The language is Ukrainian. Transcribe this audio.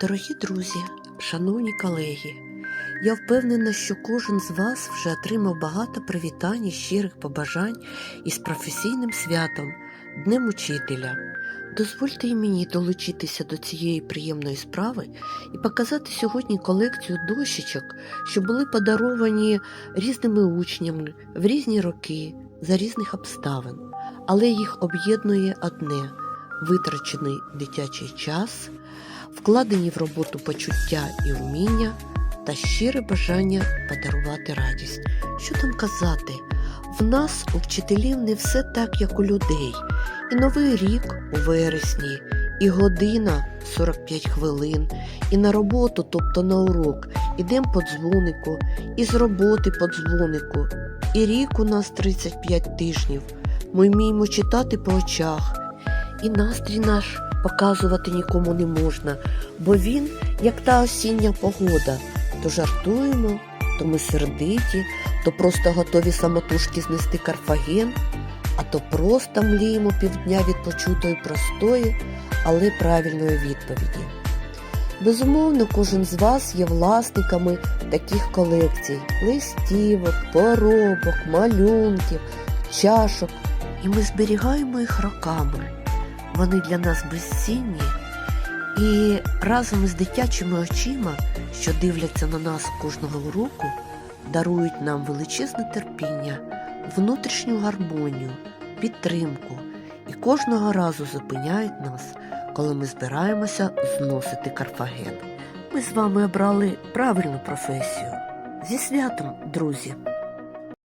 Дорогі друзі, шановні колеги, я впевнена, що кожен з вас вже отримав багато привітань і щирих побажань із професійним святом, Днем Учителя. Дозвольте і мені долучитися до цієї приємної справи і показати сьогодні колекцію дощечок, що були подаровані різними учнями в різні роки за різних обставин, але їх об'єднує одне витрачений дитячий час, вкладені в роботу почуття і вміння та щире бажання подарувати радість. Що там казати? В нас, у вчителів, не все так, як у людей. І новий рік у вересні, і година 45 хвилин, і на роботу, тобто на урок, ідемо по дзвонику, і з роботи по дзвонику, і рік у нас 35 тижнів. Ми вміємо читати по очах, і настрій наш показувати нікому не можна, бо він, як та осіння погода, то жартуємо, то ми сердиті, то просто готові самотужки знести Карфаген, а то просто мліємо півдня від почутої простої, але правильної відповіді. Безумовно, кожен з вас є власниками таких колекцій листівок, поробок, малюнків, чашок, і ми зберігаємо їх роками. Вони для нас безцінні, і разом із дитячими очима, що дивляться на нас кожного року, дарують нам величезне терпіння, внутрішню гармонію, підтримку і кожного разу зупиняють нас, коли ми збираємося зносити Карфаген. Ми з вами обрали правильну професію. Зі святом, друзі!